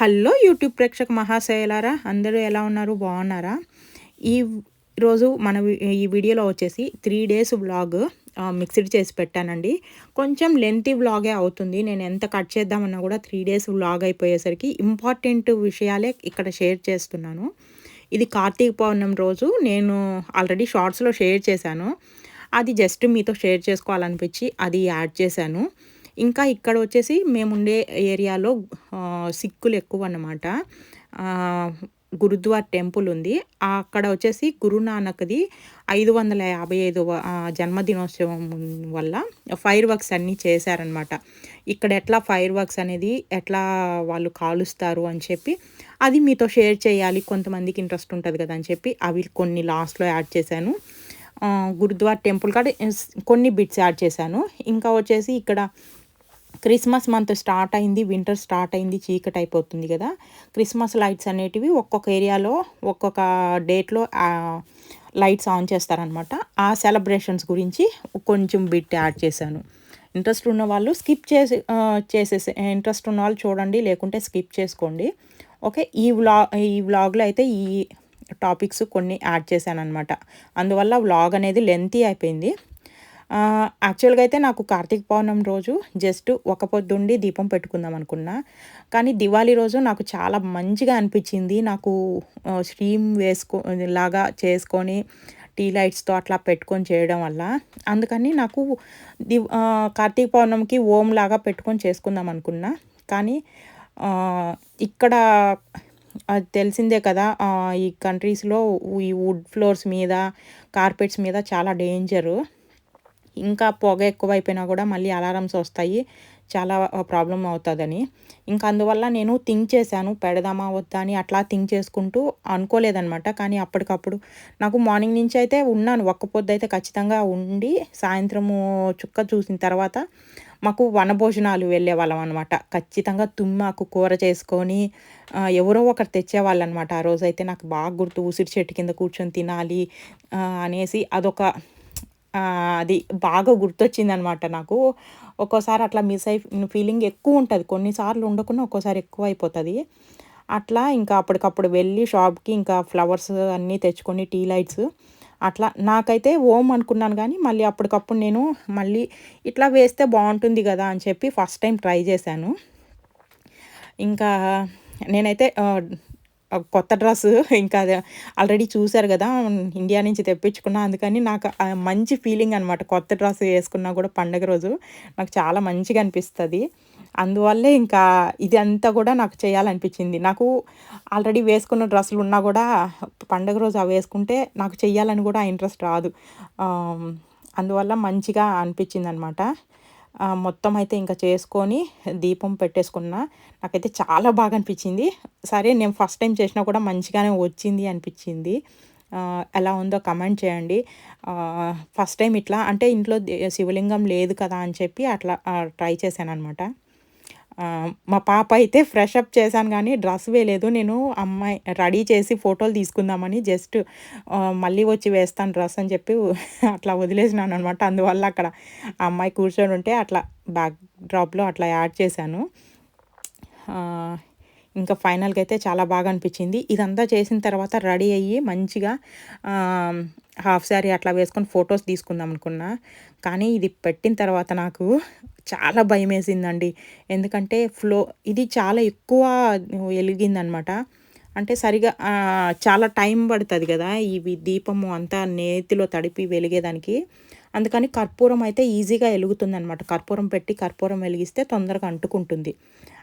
Hello YouTube ప్రేక్షక మహాశయలారా అందరూ ఎలా ఉన్నారు? బాగున్నారా? ఈ రోజు మన ఈ వీడియోలో వచ్చేసి త్రీ డేస్ వ్లాగ్ మిక్స్డ్ చేసి పెట్టానండి. కొంచెం లెంతీ వ్లాగే అవుతుంది. నేను ఎంత కట్ చేద్దామన్నా కూడా త్రీ డేస్ వ్లాగ్ అయిపోయేసరికి ఇంపార్టెంట్ విషయాలే ఇక్కడ షేర్ చేస్తున్నాను. ఇది కార్తీక పౌర్ణమి రోజు. నేను ఆల్రెడీ షార్ట్స్లో షేర్ చేశాను. అది జస్ట్ మీతో షేర్ చేసుకోవాలనిపించి అది యాడ్ చేశాను. ఇంకా ఇక్కడ వచ్చేసి మేముండే ఏరియాలో సిక్కులు ఎక్కువ అన్నమాట గురుద్వార్ టెంపుల్ ఉంది. అక్కడ వచ్చేసి గురునానక్ది ఐదు వందల యాభై ఐదు జన్మదినోత్సవం వల్ల ఫైర్ వర్క్స్ అన్నీ చేశారనమాట ఇక్కడ ఎట్లా ఫైర్ వర్క్స్ అనేది ఎట్లా వాళ్ళు కాలుస్తారు అని చెప్పి అది మీతో షేర్ చేయాలి. కొంతమందికి ఇంట్రెస్ట్ ఉంటుంది కదా అని చెప్పి అవి కొన్ని లాస్ట్లో యాడ్ చేశాను. గురుద్వార్ టెంపుల్ కాడ కొన్ని బిట్స్ యాడ్ చేశాను. ఇంకా వచ్చేసి ఇక్కడ క్రిస్మస్ మంత్ స్టార్ట్ అయింది వింటర్ స్టార్ట్ అయింది చీకటి అయిపోతుంది కదా. క్రిస్మస్ లైట్స్ అనేటివి ఒక్కొక్క ఏరియాలో ఒక్కొక్క డేట్లో లైట్స్ ఆన్ చేస్తారనమాట ఆ సెలబ్రేషన్స్ గురించి కొంచెం బిట్ యాడ్ చేశాను. ఇంట్రెస్ట్ ఉన్న వాళ్ళు స్కిప్ చేసి చేసేసి ఇంట్రెస్ట్ ఉన్న వాళ్ళు చూడండి లేకుంటే స్కిప్ చేసుకోండి. ఓకే ఈ వ్లా ఈ వ్లాగ్లో అయితే ఈ టాపిక్స్ కొన్ని యాడ్ చేశాను అనమాట అందువల్ల వ్లాగ్ అనేది లెంతీ అయిపోయింది. యాక్చువల్గా అయితే నాకు కార్తీక పౌర్ణమి రోజు జస్ట్ ఒక పొద్దుండి దీపం పెట్టుకుందాం అనుకున్నా. కానీ దివాళీ రోజు నాకు చాలా మంచిగా అనిపించింది. నాకు స్ట్రీమ్ వేసుకో లాగా చేసుకొని టీ లైట్స్తో అట్లా పెట్టుకొని చేయడం వల్ల. అందుకని నాకు ది కార్తీక పౌర్ణమికి ఓం లాగా పెట్టుకొని చేసుకుందాం అనుకున్నా. కానీ ఇక్కడ అది తెలిసిందే కదా ఈ కంట్రీస్లో ఈ వుడ్ ఫ్లోర్స్ మీద కార్పెట్స్ మీద చాలా డేంజరు ఇంకా పొగ ఎక్కువైపోయినా కూడా మళ్ళీ అలారమ్స్ వస్తాయి. చాలా ప్రాబ్లం అవుతుందని. ఇంకా అందువల్ల నేను థింక్ చేశాను పెడదామా వద్దా అని అట్లా థింక్ చేసుకుంటూ అనుకోలేదనమాట కానీ అప్పటికప్పుడు నాకు మార్నింగ్ నుంచి అయితే ఉన్నాను. ఒక్క పొద్దు అయితే ఖచ్చితంగా ఉండి సాయంత్రము చుక్క చూసిన తర్వాత మాకు వనభోజనాలు వెళ్ళే వాళ్ళం అనమాట ఖచ్చితంగా తుమ్మాకు కూర చేసుకొని ఎవరో ఒకరు తెచ్చేవాళ్ళు అనమాట ఆ రోజైతే నాకు బాగా గుర్తు ఉసిరి చెట్టు కింద కూర్చొని తినాలి అనేసి అదొక అది బాగా గుర్తొచ్చింది అనమాట నాకు. ఒక్కోసారి అట్లా మిస్ అయి ఫీలింగ్ ఎక్కువ ఉంటుంది. కొన్నిసార్లు ఉండకుండా ఒక్కోసారి ఎక్కువ అయిపోతుంది. అట్లా ఇంకా అప్పటికప్పుడు వెళ్ళి షాప్కి ఇంకా ఫ్లవర్స్ అన్నీ తెచ్చుకొని టీ లైట్స్ అట్లా నాకైతే ఓం అనుకున్నాను కానీ మళ్ళీ అప్పటికప్పుడు నేను మళ్ళీ ఇట్లా వేస్తే బాగుంటుంది కదా అని చెప్పి ఫస్ట్ టైం ట్రై చేశాను. ఇంకా నేనైతే కొత్త డ్రెస్ ఇంకా ఆల్రెడీ చూశారు కదా ఇండియా నుంచి తెప్పించుకున్నా. అందుకని నాకు మంచి ఫీలింగ్ అనమాట కొత్త డ్రెస్ వేసుకున్నా కూడా పండగ రోజు. నాకు చాలా మంచిగా అనిపిస్తుంది. అందువల్లే ఇంకా ఇది అంతా కూడా నాకు చేయాలనిపించింది. నాకు ఆల్రెడీ వేసుకున్న డ్రెస్సులు ఉన్నా కూడా పండగ రోజు అవి వేసుకుంటే నాకు చెయ్యాలని కూడా ఇంట్రెస్ట్ రాదు. అందువల్ల మంచిగా అనిపించింది అనమాట మొత్తం అయితే ఇంకా చేసుకొని దీపం పెట్టేసుకున్నా. నాకైతే చాలా బాగా అనిపించింది. సరే నేను ఫస్ట్ టైం చేసినా కూడా మంచిగానే వచ్చింది అనిపించింది. ఎలా ఉందో కమెంట్ చేయండి. ఫస్ట్ టైం ఇట్లా అంటే ఇంట్లో శివలింగం లేదు కదా అని చెప్పి అట్లా ట్రై చేశాను అనమాట మా పాప అయితే ఫ్రెష్ అప్ చేశాను కానీ డ్రెస్ వేయలేదు నేను అమ్మాయి రెడీ చేసి ఫోటోలు తీసుకుందామని జస్ట్ మళ్ళీ వచ్చి వేస్తాను డ్రెస్ అని చెప్పి అట్లా వదిలేసినాను అనమాట అందువల్ల అక్కడ అమ్మాయి కూర్చొని ఉంటే అట్లా బ్యాక్ డ్రాప్లో అట్లా యాడ్ చేశాను. ఇంకా ఫైనల్గా అయితే చాలా బాగా అనిపించింది. ఇదంతా చేసిన తర్వాత రెడీ అయ్యి మంచిగా హాఫ్ శారీ అట్లా వేసుకొని ఫొటోస్ తీసుకుందాం అనుకున్నా. కానీ ఇది పెట్టిన తర్వాత నాకు చాలా భయం వేసిందండి ఎందుకంటే ఫ్లో ఇది చాలా ఎక్కువ వెలిగిందనమాట అంటే సరిగా చాలా టైం పడుతుంది కదా ఇవి దీపము అంతా నేతిలో తడిపి వెలిగేదానికి. అందుకని కర్పూరం అయితే ఈజీగా వెలుగుతుంది అనమాట కర్పూరం పెట్టి కర్పూరం వెలిగిస్తే తొందరగా అంటుకుంటుంది.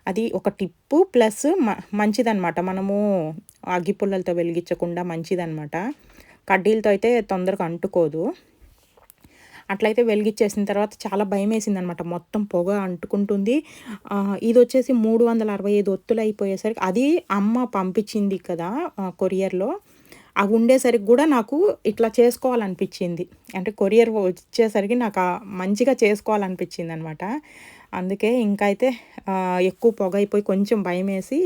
అది ఒక టిప్పు ప్లస్ మ మంచిదనమాట. మనము అగ్గిపుల్లలతో వెలిగించకుండా మంచిదనమాట. కడ్డీలతో అయితే తొందరగా అంటుకోదు. అట్లయితే వెలిగించేసిన తర్వాత చాలా భయం వేసింది అనమాట మొత్తం పొగ అంటుకుంటుంది. ఇది వచ్చేసి మూడు వందల అరవై ఐదు ఒత్తులు అయిపోయేసరికి అది అమ్మ పంపించింది కదా కొరియర్లో. అవి ఉండేసరికి కూడా నాకు ఇట్లా చేసుకోవాలనిపించింది. అంటే కొరియర్ వచ్చేసరికి నాకు మంచిగా చేసుకోవాలనిపించింది అనమాట అందుకే ఇంకా అయితే ఎక్కువ పొగ అయిపోయి కొంచెం భయం వేసి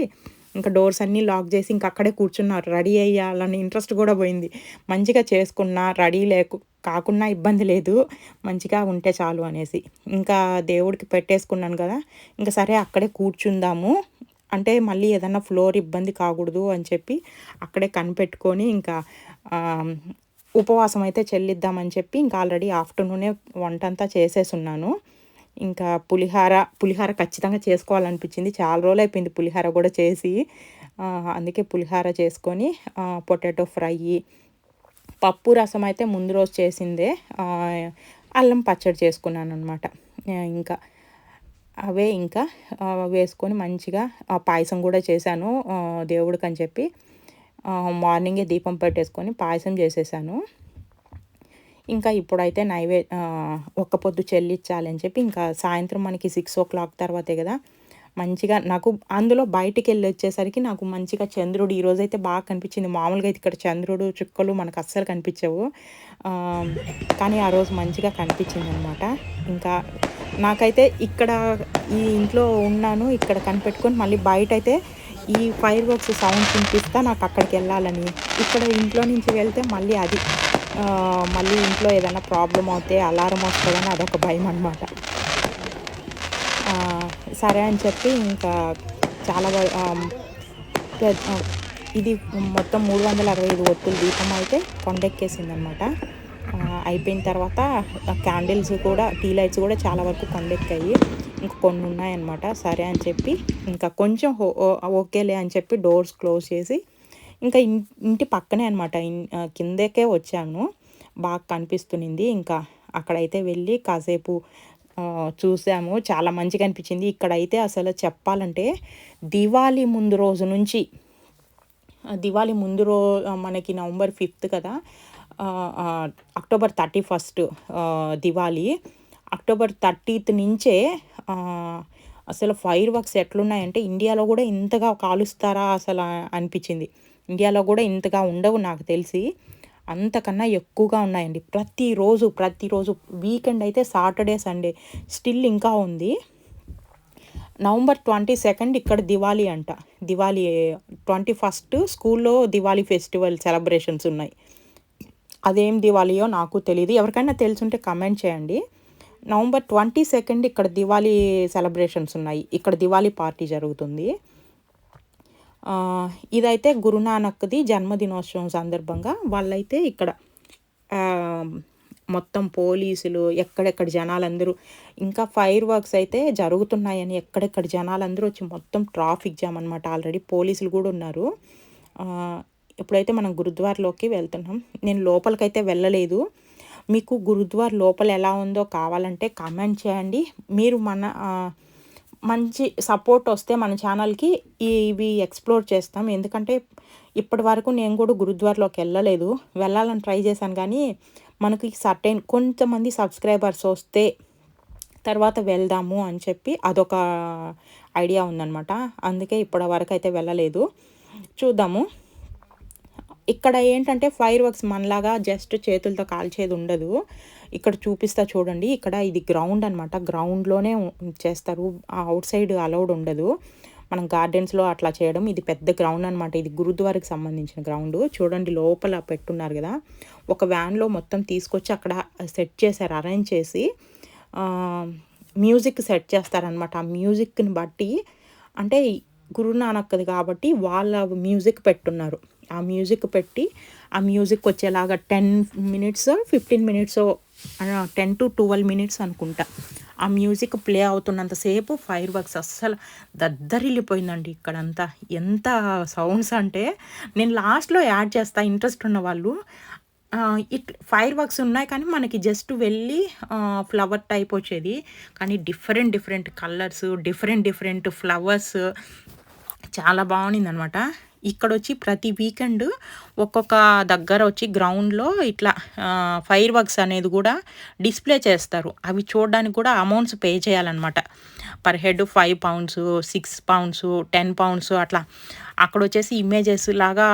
ఇంకా డోర్స్ అన్నీ లాక్ చేసి ఇంకా అక్కడే కూర్చున్నారు. రెడీ అయ్యాలని ఇంట్రెస్ట్ కూడా పోయింది. మంచిగా చేసుకున్నా రెడీ లేకు కాకున్నా ఇబ్బంది లేదు. మంచిగా ఉంటే చాలు అనేసి. ఇంకా దేవుడికి పెట్టేసుకున్నాను కదా. ఇంకా సరే అక్కడే కూర్చుందాము. అంటే మళ్ళీ ఏదన్నా ఫ్లోర్ ఇబ్బంది కాకూడదు అని చెప్పి అక్కడే కనిపెట్టుకొని ఇంకా ఉపవాసం అయితే చెల్లిద్దామని చెప్పి ఇంకా ఆల్రెడీ ఆఫ్టర్నూనే వంట అంతా చేసేసి ఉన్నాను ఇంకా పులిహార పులిహార ఖచ్చితంగా చేసుకోవాలనిపించింది. చాలా రోజులు అయిపోయింది పులిహార కూడా చేసి. అందుకే పులిహార చేసుకొని పొటాటో ఫ్రై పప్పు రసం అయితే ముందు రోజు చేసిందే. అల్లం పచ్చడి చేసుకున్నాను అనమాట ఇంకా అవే ఇంకా వేసుకొని మంచిగా పాయసం కూడా చేశాను దేవుడికి అని చెప్పి. మార్నింగే దీపం పెట్టేసుకొని పాయసం చేసేసాను. ఇంకా ఇప్పుడైతే నైవే ఒక్క పొద్దు చెల్లించాలని చెప్పి ఇంకా సాయంత్రం మనకి సిక్స్ ఓ క్లాక్ తర్వాతే కదా. మంచిగా నాకు అందులో బయటికి వెళ్ళి వచ్చేసరికి నాకు మంచిగా చంద్రుడు ఈరోజైతే బాగా కనిపించింది. మామూలుగా అయితే ఇక్కడ చంద్రుడు చుక్కలు మనకు అస్సలు కనిపించవు. కానీ ఆ రోజు మంచిగా కనిపించింది అనమాట ఇంకా నాకైతే ఇక్కడ ఈ ఇంట్లో ఉన్నాను ఇక్కడ కనిపెట్టుకొని మళ్ళీ బయట అయితే ఈ ఫైర్ వర్క్స్ సౌండ్ వినిపిస్తా నాకు అక్కడికి వెళ్ళాలని. ఇక్కడ ఇంట్లో నుంచి వెళ్తే మళ్ళీ అది మళ్ళీ ఇంట్లో ఏదైనా ప్రాబ్లం అవుతే అలారం వస్తుందని అదొక భయం అనమాట సరే అని చెప్పి ఇంకా చాలా ఇది మొత్తం మూడు వందల అరవై ఐదు ఒత్తులు దీపం అయితే కొండెక్కేసింది అనమాట అయిపోయిన తర్వాత క్యాండిల్స్ కూడా టీ లైట్స్ కూడా చాలా వరకు కొండెక్కాయి. ఇంకా కొన్ని ఉన్నాయన్నమాట సరే అని చెప్పి ఇంకా కొంచెం ఓకేలే అని చెప్పి డోర్స్ క్లోజ్ చేసి ఇంకా ఇంటి పక్కనే అనమాట కిందకే వచ్చాను. బాగా కనిపిస్తుంది ఇంకా అక్కడైతే వెళ్ళి కాసేపు చూసాము. చాలా మంచిగా అనిపించింది. ఇక్కడైతే అసలు చెప్పాలంటే దివాళీ ముందు రోజు నుంచి దివాళీ ముందు రో మనకి నవంబర్ ఫిఫ్త్ కదా October thirty first Diwali. October thirtieth నుంచే అసలు ఫైర్ వర్క్స్ ఎట్లున్నాయంటే ఇండియాలో కూడా ఇంతగా కాలుస్తారా అసలు అనిపించింది. ఇండియాలో కూడా ఇంతగా ఉండవు నాకు తెలిసి. అంతకన్నా ఎక్కువగా ఉన్నాయండి. ప్రతిరోజు ప్రతిరోజు వీకెండ్ అయితే సాటర్డే సండే స్టిల్ ఇంకా ఉంది. నవంబర్ ట్వంటీ సెకండ్ ఇక్కడ దివాళీ అంట. దివాళీ ట్వంటీ ఫస్ట్ స్కూల్లో దివాళీ ఫెస్టివల్ సెలబ్రేషన్స్ ఉన్నాయి. అదేం దివాళీయో నాకు తెలియదు ఎవరికైనా తెలుసుంటే కమెంట్ చేయండి. నవంబర్ ట్వంటీ సెకండ్ ఇక్కడ దివాళీ సెలబ్రేషన్స్ ఉన్నాయి. ఇక్కడ దివాళీ పార్టీ జరుగుతుంది. ఇదైతే గురునానక్ది జన్మదినోత్సవం సందర్భంగా వాళ్ళైతే ఇక్కడ మొత్తం పోలీసులు ఎక్కడెక్కడ జనాలందరూ ఇంకా ఫైర్ వర్క్స్ అయితే జరుగుతున్నాయని ఎక్కడెక్కడ జనాలందరూ వచ్చి మొత్తం ట్రాఫిక్ జామ్ అనమాట ఆల్రెడీ పోలీసులు కూడా ఉన్నారు. ఇప్పుడైతే మనం గురుద్వార్లోకి వెళ్తున్నాం. నేను లోపలికైతే వెళ్ళలేదు. మీకు గురుద్వార్ లోపల ఎలా ఉందో కావాలంటే కామెంట్ చేయండి. మీరు మన మంచి సపోర్ట్ వస్తే మన ఛానల్కి ఇవి ఎక్స్ప్లోర్ చేస్తాం. ఎందుకంటే ఇప్పటి వరకు నేను కూడా గురుద్వార్లోకి వెళ్ళలేదు. వెళ్ళాలని ట్రై చేశాను కానీ మనకి సర్టైన్ కొంతమంది సబ్స్క్రైబర్స్ వస్తే తర్వాత వెళ్దాము అని చెప్పి అదొక ఐడియా ఉందనమాట అందుకే ఇప్పటి వరకు అయితే వెళ్ళలేదు. చూద్దాము. ఇక్కడ ఏంటంటే ఫైర్ వర్క్స్ మనలాగా జస్ట్ చేతులతో కాల్చేది ఉండదు. ఇక్కడ చూపిస్తా చూడండి. ఇక్కడ ఇది గ్రౌండ్ అనమాట గ్రౌండ్లోనే చేస్తారు. అవుట్ సైడ్ అలౌడ్ ఉండదు. మనం గార్డెన్స్లో అట్లా చేయడం ఇది పెద్ద గ్రౌండ్ అనమాట ఇది గురుద్వారకి సంబంధించిన గ్రౌండ్ చూడండి లోపల పెట్టున్నారు కదా. ఒక వ్యాన్లో మొత్తం తీసుకొచ్చి అక్కడ సెట్ చేశారు. అరేంజ్ చేసి మ్యూజిక్ సెట్ చేస్తారనమాట ఆ మ్యూజిక్ని బట్టి అంటే గురునానక్కది కాబట్టి వాళ్ళ మ్యూజిక్ పెట్టున్నారు. ఆ మ్యూజిక్ పెట్టి ఆ మ్యూజిక్ వచ్చేలాగా ten minutes fifteen minutes ten to twelve minutes అనుకుంటా. ఆ మ్యూజిక్ ప్లే అవుతున్నంతసేపు ఫైర్ వర్క్స్ అస్సలు దద్దరిల్లిపోయిందండి ఇక్కడంతా. ఎంత సౌండ్స్ అంటే నేను లాస్ట్లో యాడ్ చేస్తా ఇంట్రెస్ట్ ఉన్న వాళ్ళు ఇట్ ఫైర్ వర్క్స్ ఉన్నాయి కానీ మనకి జస్ట్ వెళ్ళి ఫ్లవర్ టైప్ వచ్చేది. కానీ different different colours different different flowers చాలా బాగుంది అనమాట ఇక్కడ వచ్చి ప్రతి వీకెండ్ ఒక్కొక్క దగ్గర వచ్చి గ్రౌండ్లో ఇట్లా ఫైర్ వర్క్స్ అనేది కూడా డిస్ప్లే చేస్తారు. అవి చూడడానికి కూడా అమౌంట్స్ పే చేయాలన్నమాట. Per head five pounds six pounds ten pounds అట్లా. అక్కడ వచ్చేసి ఇమేజెస్ లాగా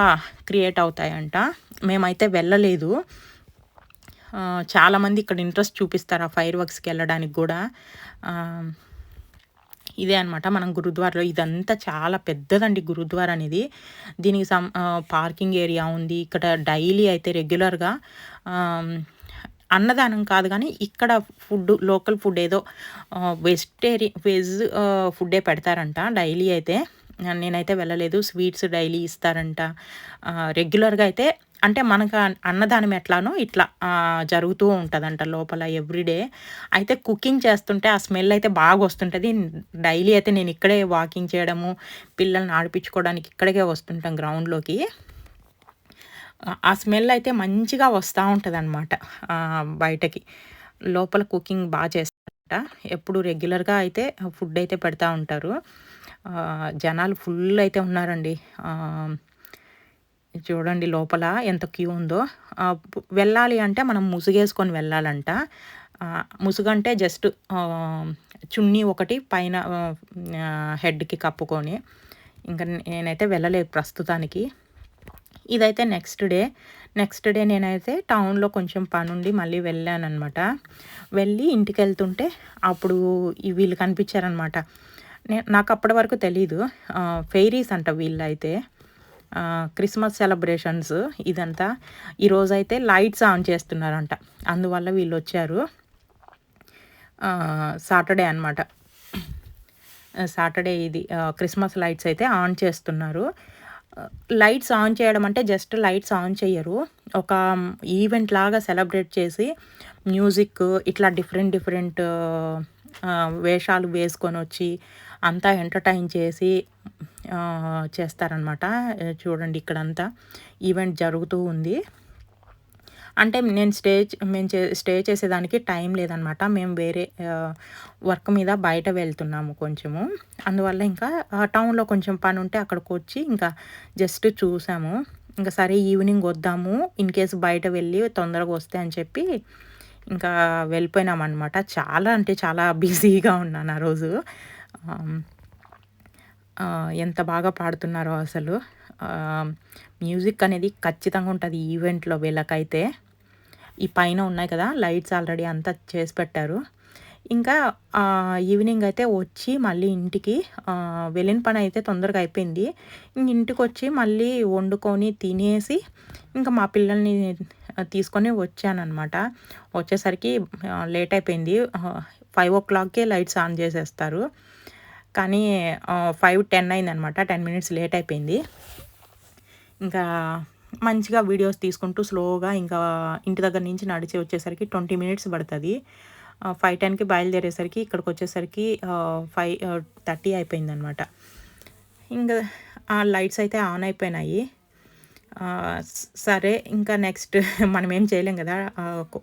క్రియేట్ అవుతాయంట. మేమైతే వెళ్ళలేదు. చాలామంది ఇక్కడ ఇంట్రెస్ట్ చూపిస్తారు ఆ ఫైర్ వర్క్స్కి వెళ్ళడానికి కూడా. ఇదే అనమాట మనం గురుద్వారలో ఇదంతా చాలా పెద్దదండి గురుద్వార అనేది. దీనికి సం పార్కింగ్ ఏరియా ఉంది. ఇక్కడ డైలీ అయితే రెగ్యులర్గా అన్నదానం కాదు కానీ ఇక్కడ ఫుడ్ లోకల్ ఫుడ్ ఏదో వెజిటేరియన్ వెజ్ ఫుడ్డే పెడతారంట డైలీ అయితే. నేనైతే వెళ్ళలేదు. స్వీట్స్ డైలీ ఇస్తారంట. రెగ్యులర్గా అయితే అంటే మనకు అన్నదానం ఎట్లానో ఇట్లా జరుగుతూ ఉంటుందంట లోపల ఎవ్రీడే అయితే కుకింగ్ చేస్తుంటే ఆ స్మెల్ అయితే బాగా వస్తుంటుంది. డైలీ అయితే నేను ఇక్కడే వాకింగ్ చేయడము పిల్లల్ని ఆడిపించుకోవడానికి ఇక్కడికే వస్తుంటాం గ్రౌండ్లోకి. ఆ స్మెల్ అయితే మంచిగా వస్తూ ఉంటుంది అనమాట బయటకి. లోపల కుకింగ్ బాగా చేస్తారట. ఎప్పుడు రెగ్యులర్గా అయితే ఫుడ్ అయితే పెడతా ఉంటారు. జనాలు ఫుల్ అయితే ఉన్నారండి. చూడండి లోపల ఎంత క్యూ ఉందో. వెళ్ళాలి అంటే మనం ముసుగేసుకొని వెళ్ళాలంట. ముసుగంటే జస్ట్ చున్నీ ఒకటి పైన హెడ్కి కప్పుకొని ఇంకా నేనైతే వెళ్ళలేదు ప్రస్తుతానికి. ఇదైతే నెక్స్ట్ డే. నెక్స్ట్ డే నేనైతే టౌన్లో కొంచెం పనుండి మళ్ళీ వెళ్ళానమాట వెళ్ళి ఇంటికి వెళ్తుంటే అప్పుడు వీళ్ళు కనిపించారనమాట నాకు అప్పటి వరకు తెలీదు. ఫెయిరీస్ అంట వీళ్ళైతే. క్రిస్మస్ సెలబ్రేషన్స్ ఇదంతా. ఈరోజైతే లైట్స్ ఆన్ చేస్తున్నారంట. అందువల్ల వీళ్ళు వచ్చారు సాటర్డే అనమాట సాటర్డే ఇది క్రిస్మస్ లైట్స్ అయితే ఆన్ చేస్తున్నారు. లైట్స్ ఆన్ చేయడం అంటే జస్ట్ లైట్స్ ఆన్ చేయరు ఒక ఈవెంట్ లాగా సెలబ్రేట్ చేసి మ్యూజిక్ ఇట్లా డిఫరెంట్ డిఫరెంట్ వేషాలు వేసుకొని వచ్చి అంతా ఎంటర్టైన్ చేసి చేస్తారనమాట చూడండి ఇక్కడంతా ఈవెంట్ జరుగుతూ ఉంది. అంటే నేను స్టే మేము చే స్టే చేసేదానికి టైం లేదనమాట మేము వేరే వర్క్ మీద బయట వెళ్తున్నాము కొంచెము. అందువల్ల ఇంకా టౌన్లో కొంచెం పని ఉంటే అక్కడికి వచ్చి ఇంకా జస్ట్ చూసాము. ఇంకా సరే ఈవినింగ్ వద్దాము ఇన్ కేసు బయట వెళ్ళి తొందరగా వస్తే అని చెప్పి ఇంకా వెళ్ళిపోయినామన్నమాట. చాలా అంటే చాలా బిజీగా ఉన్నాను ఆ రోజు. ఎంత బాగా పాడుతున్నారో అసలు. మ్యూజిక్ అనేది ఖచ్చితంగా ఉంటుంది ఈవెంట్లో వీళ్ళకైతే. ఈ పైన ఉన్నాయి కదా లైట్స్ ఆల్రెడీ అంతా చేసి పెట్టారు. ఇంకా ఈవినింగ్ అయితే వచ్చి మళ్ళీ ఇంటికి వెళ్ళిన పని అయితే తొందరగా అయిపోయింది. ఇంటికి వచ్చి మళ్ళీ వండుకొని తినేసి ఇంకా మా పిల్లల్ని తీసుకొని వచ్చానమాట వచ్చేసరికి లేట్ అయిపోయింది. ఫైవ్ ఓ క్లాక్కే లైట్స్ ఆన్ చేసేస్తారు. కానీ ఫైవ్ టెన్ అయిందనమాట. టెన్ మినిట్స్ లేట్ అయిపోయింది. ఇంకా మంచిగా వీడియోస్ తీసుకుంటూ స్లోగా ఇంకా ఇంటి దగ్గర నుంచి నడిచి వచ్చేసరికి ట్వంటీ మినిట్స్ పడుతుంది. ఫైవ్ టెన్కి బయలుదేరేసరికి ఇక్కడికి వచ్చేసరికి ఫైవ్ థర్టీ అయిపోయిందనమాట. ఇంకా ఆ లైట్స్ అయితే ఆన్ అయిపోయినాయి. సరే ఇంకా నెక్స్ట్ మనం ఏం చేయలేం కదా.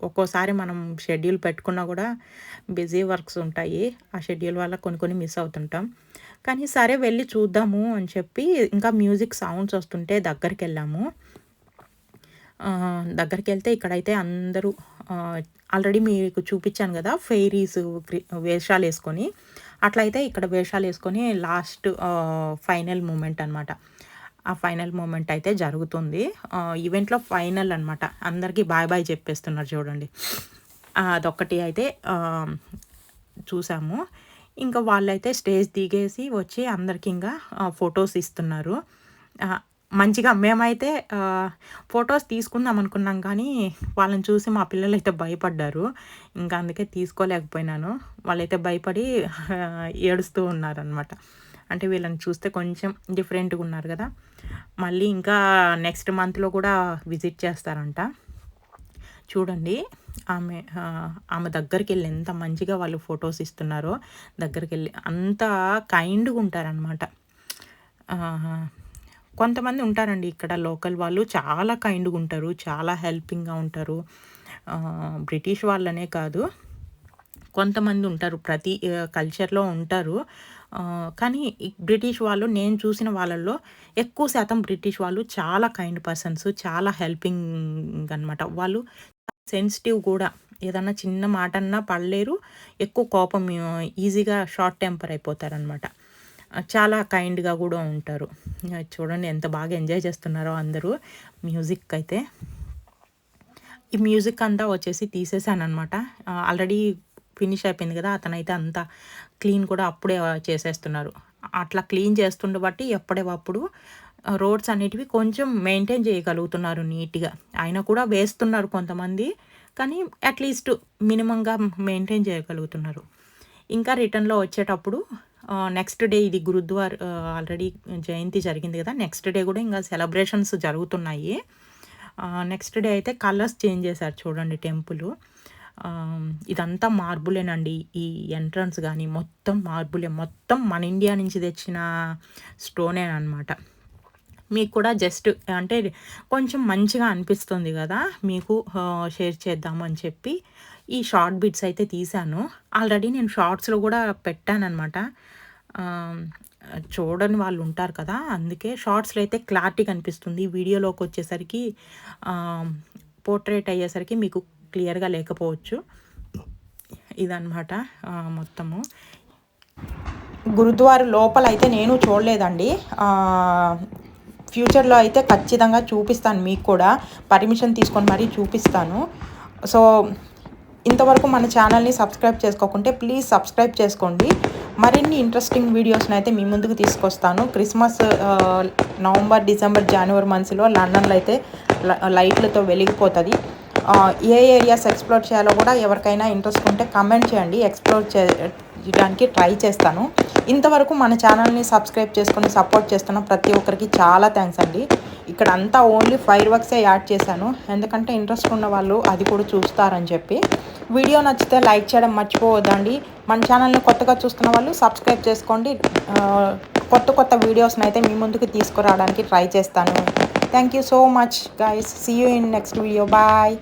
ఒక్కోసారి మనం షెడ్యూల్ పెట్టుకున్నా కూడా బిజీ వర్క్స్ ఉంటాయి. ఆ షెడ్యూల్ వల్ల కొన్ని కొన్ని మిస్ అవుతుంటాం. కానీ సరే వెళ్ళి చూద్దాము అని చెప్పి ఇంకా మ్యూజిక్ సౌండ్స్ వస్తుంటే దగ్గరికి వెళ్ళాము దగ్గరికి వెళ్తే ఇక్కడైతే అందరూ ఆల్రెడీ మీకు చూపించాను కదా ఫెయిరీస్ వేషాలు వేసుకొని అట్లయితే ఇక్కడ వేషాలు వేసుకొని లాస్ట్ ఫైనల్ మూమెంట్ అనమాట ఆ ఫైనల్ మూమెంట్ అయితే జరుగుతుంది. ఈవెంట్లో ఫైనల్ అనమాట అందరికీ బాయ్ బాయ్ చెప్పేస్తున్నారు చూడండి. అదొక్కటి అయితే చూసాము. ఇంకా వాళ్ళైతే స్టేజ్ దిగేసి వచ్చి అందరికి ఇంకా ఫొటోస్ ఇస్తున్నారు. మంచిగా మేమైతే ఫొటోస్ తీసుకుందాం అనుకున్నాం కానీ వాళ్ళని చూసి మా పిల్లలు అయితే భయపడ్డారు. ఇంకా అందుకే తీసుకోలేకపోయినాను. వాళ్ళైతే భయపడి ఏడుస్తూ ఉన్నారనమాట అంటే వీళ్ళని చూస్తే కొంచెం డిఫరెంట్గా ఉన్నారు కదా. మళ్ళీ ఇంకా నెక్స్ట్ మంత్లో కూడా విజిట్ చేస్తారంట. చూడండి ఆమె ఆమె దగ్గరికి వెళ్ళి ఎంత మంచిగా వాళ్ళు ఫొటోస్ ఇస్తున్నారో దగ్గరికి వెళ్ళి అంత కైండ్గా ఉంటారనమాట కొంతమంది ఉంటారండి ఇక్కడ లోకల్ వాళ్ళు చాలా కైండ్గా ఉంటారు చాలా హెల్పింగ్గా ఉంటారు. బ్రిటిష్ వాళ్ళనే కాదు కొంతమంది ఉంటారు ప్రతి కల్చర్లో ఉంటారు. కానీ బ్రిటిష్ వాళ్ళు నేను చూసిన వాళ్ళల్లో ఎక్కువ శాతం బ్రిటిష్ వాళ్ళు చాలా కైండ్ పర్సన్స్ చాలా హెల్పింగ్ అనమాట వాళ్ళు సెన్సిటివ్ కూడా. ఏదన్నా చిన్న మాట అన్నా పడలేరు. ఎక్కువ కోపం ఈజీగా షార్ట్ టెంపర్ అయిపోతారనమాట చాలా కైండ్గా కూడా ఉంటారు. చూడండి ఎంత బాగా ఎంజాయ్ చేస్తున్నారో అందరూ మ్యూజిక్ అయితే. ఈ మ్యూజిక్ అంతా వచ్చేసి తీసేసాను అనమాట ఆల్రెడీ ఫినిష్ అయిపోయింది కదా అతనైతే అంతా క్లీన్ కూడా అప్పుడే చేసేస్తున్నారు. అట్లా క్లీన్ చేస్తుండే బట్టి ఎప్పుడేప్పుడు రోడ్స్ అనేటివి కొంచెం మెయింటైన్ చేయగలుగుతున్నారు నీట్గా. అయినా కూడా వేస్తున్నారు కొంతమంది కానీ అట్లీస్ట్ మినిమంగా మెయింటైన్ చేయగలుగుతున్నారు. ఇంకా రిటర్న్లో వచ్చేటప్పుడు నెక్స్ట్ డే ఇది గురుద్వార్ ఆల్రెడీ జయంతి జరిగింది కదా నెక్స్ట్ డే కూడా ఇంకా సెలబ్రేషన్స్ జరుగుతున్నాయి. నెక్స్ట్ డే అయితే కలర్స్ చేంజ్ చేశారు చూడండి టెంపుల్. ఇదంతా మార్బులేనండి. ఈ ఎంట్రన్స్ కానీ మొత్తం మార్బులే. మొత్తం మన ఇండియా నుంచి తెచ్చిన స్టోనే అనమాట మీకు కూడా జస్ట్ అంటే కొంచెం మంచిగా అనిపిస్తుంది కదా. మీకు షేర్ చేద్దాము అని చెప్పి ఈ షార్ట్ బిట్స్ అయితే తీశాను. ఆల్రెడీ నేను షార్ట్స్లో కూడా పెట్టానమాట చూడని వాళ్ళు ఉంటారు కదా. అందుకే షార్ట్స్లో అయితే క్లారిటీ కనిపిస్తుంది. వీడియోలోకి వచ్చేసరికి పోర్ట్రేట్ అయ్యేసరికి మీకు క్లియర్గా లేకపోవచ్చు. ఇదనమాట మొత్తము. గురుద్వార లోపల అయితే నేను చూడలేదండి. ఫ్యూచర్లో అయితే ఖచ్చితంగా చూపిస్తాను మీకు కూడా. పర్మిషన్ తీసుకొని మరీ చూపిస్తాను. సో ఇంతవరకు మన ఛానల్ని సబ్స్క్రైబ్ చేసుకోకుంటే ప్లీజ్ సబ్స్క్రైబ్ చేసుకోండి. మరిన్ని ఇంట్రెస్టింగ్ వీడియోస్ని అయితే మీ ముందుకు తీసుకొస్తాను. క్రిస్మస్ నవంబర్ డిసెంబర్ జనవరి మంత్స్లో లండన్లో అయితే లైట్లతో వెలిగిపోతుంది. ఏ ఏరియాస్ ఎక్స్ప్లోర్ చేయాలో కూడా ఎవరికైనా ఇంట్రెస్ట్ ఉంటే కమెంట్ చేయండి. ఎక్స్ప్లోర్ చేయడానికి ట్రై చేస్తాను. ఇంతవరకు మన ఛానల్ని సబ్స్క్రైబ్ చేసుకొని సపోర్ట్ చేస్తున్న ప్రతి ఒక్కరికి చాలా థ్యాంక్స్ అండి. ఇక్కడ అంతా ఓన్లీ ఫైర్ వర్క్సే యాడ్ చేశాను. ఎందుకంటే ఇంట్రెస్ట్ ఉన్న వాళ్ళు అది కూడా చూస్తారని చెప్పి. వీడియో నచ్చితే లైక్ చేయడం మర్చిపోవద్దండి. మన ఛానల్ని కొత్తగా చూస్తున్న వాళ్ళు సబ్స్క్రైబ్ చేసుకోండి. కొత్త కొత్త వీడియోస్ని అయితే మీ ముందుకు తీసుకురావడానికి ట్రై చేస్తాను. Thank you so much guys. See you in next video. Bye.